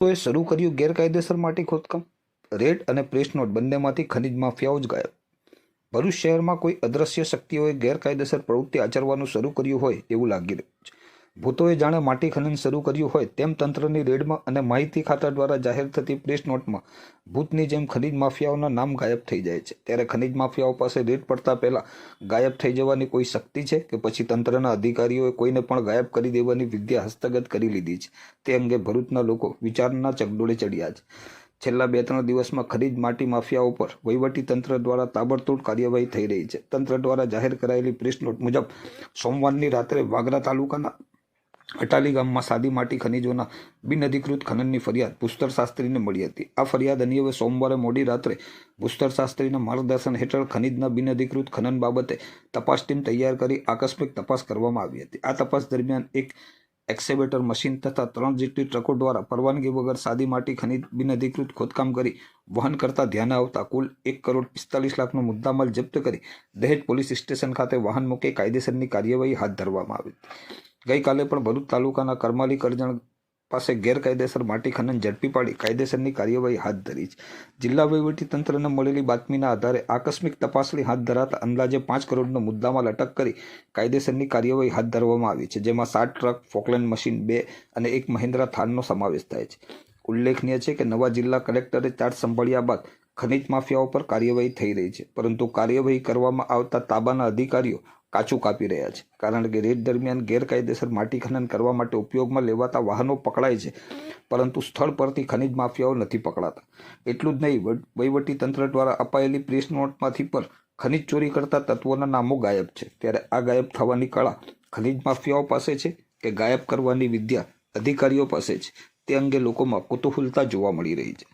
તોએ શરૂ કર્યું ગેરકાયદેસર માટી ખોદકામ. રેડ અને પ્રેસ નોટ બંનેમાંથી ખનિજ માફિયાઓ જ ગાયબ. ભરૂચ શહેરમાં કોઈ અદ્રશ્ય શક્તિઓએ ગેરકાયદેસર પ્રવૃત્તિ આચરવાનું શરૂ કર્યું હોય એવું લાગી રહ્યું. ભૂતોએ જાણે માટી ખનન શરૂ કર્યું હોય તેમ તંત્રની રેડમાં અને માહિતી ખાતા દ્વારા જાહેર થતી પ્રેસ નોટમાં ભૂતની જેમ ખનિજ માફિયાઓના નામ ગાયબ થઈ જાય છે. ત્યારે ખનિજ માફિયાઓ પાસે રેડ પડતા પહેલા ગાયબ થઈ જવાની કોઈ શક્તિ છે કે પછી તંત્રના અધિકારીઓએ કોઈને પણ ગાયબ કરી દેવાની વિદ્યા હસ્તગત કરી લીધી છે? તે અંગે ભરૂચના લોકો વિચારના ચગડોળે ચડ્યા છે. છેલ્લા બે ત્રણ દિવસમાં ખનીજ માટી માફિયાઓ ઉપર વહીવટી તંત્ર દ્વારા તાબડતોડ કાર્યવાહી થઈ રહી છે. તંત્ર દ્વારા જાહેર કરાયેલી પ્રેસ નોટ મુજબ સોમવારની રાત્રે વાગરા તાલુકાના અટાલી ગામમાં સાદી માટી ખનીજોના બિનઅધિકૃત ખનનની ફરિયાદ ભૂસ્તર શાસ્ત્રીને મળી હતી. આ ફરિયાદ અન્વયે સોમવારે મોડી રાત્રે ભૂસ્તર શાસ્ત્રીના માર્ગદર્શન હેઠળ ખનીજના બિનઅધિકૃત ખનન બાબતે તપાસ ટીમ તૈયાર કરી આકસ્મિક તપાસ કરવામાં આવી હતી. આ તપાસ દરમિયાન એક એક્સેવેટર મશીન તથા ત્રણ જેટલી ટ્રકો દ્વારા પરવાનગી વગર સાદી માટી ખનીજ બિનઅધિકૃત ખોદકામ કરી વહન કરતા ધ્યાને આવતા કુલ એક કરોડ પિસ્તાલીસ લાખનો મુદ્દામાલ જપ્ત કરી દહેજ પોલીસ સ્ટેશન ખાતે વાહન મૂકી કાયદેસરની કાર્યવાહી હાથ ધરવામાં આવી ગઈકાલે પણ ભરૂચ તાલુકાના કરમાલી કરજણ પાસે ગેરકાયદેસર માટી ખનન ઝડપી પાડી કાયદેસરની કાર્યવાહી હાથ ધરી છે. જિલ્લા તંત્રને મળેલી બાતમીના આધારે આકસ્મિક તપાસણી હાથ ધરાતા અંદાજે પાંચ કરોડનો મુદ્દામાં અટક કરી કાયદેસરની કાર્યવાહી હાથ ધરવામાં આવી છે, જેમાં સાત ટ્રક ફોકલેન્ડ મશીન બે અને એક મહિન્દ્રા થારનો સમાવેશ થાય છે. ઉલ્લેખનીય છે કે નવા જિલ્લા કલેક્ટરે ચાર્જ સંભાળ્યા બાદ ખનિજ માફિયાઓ પર કાર્યવાહી થઈ રહી છે, પરંતુ કાર્યવાહી કરવામાં આવતા તાબાના અધિકારીઓ કાચું કાપી રહ્યા છે. કારણ કે રેડ દરમિયાન ગેરકાયદેસર માટી ખનન કરવા માટે ઉપયોગમાં લેવાતા વાહનો પકડાય છે, પરંતુ સ્થળ પરથી ખનિજ માફિયાઓ નથી પકડાતા. એટલું જ નહીં વહીવટી તંત્ર દ્વારા અપાયેલી પ્રેસ નોટમાંથી પણ ખનિજ ચોરી કરતા તત્વોના નામો ગાયબ છે. ત્યારે આ ગાયબ થવાની કળા ખનિજ માફિયાઓ પાસે છે કે ગાયબ કરવાની વિદ્યા અધિકારીઓ પાસે છે? તે અંગે લોકોમાં કુતૂહલતા જોવા મળી રહી છે.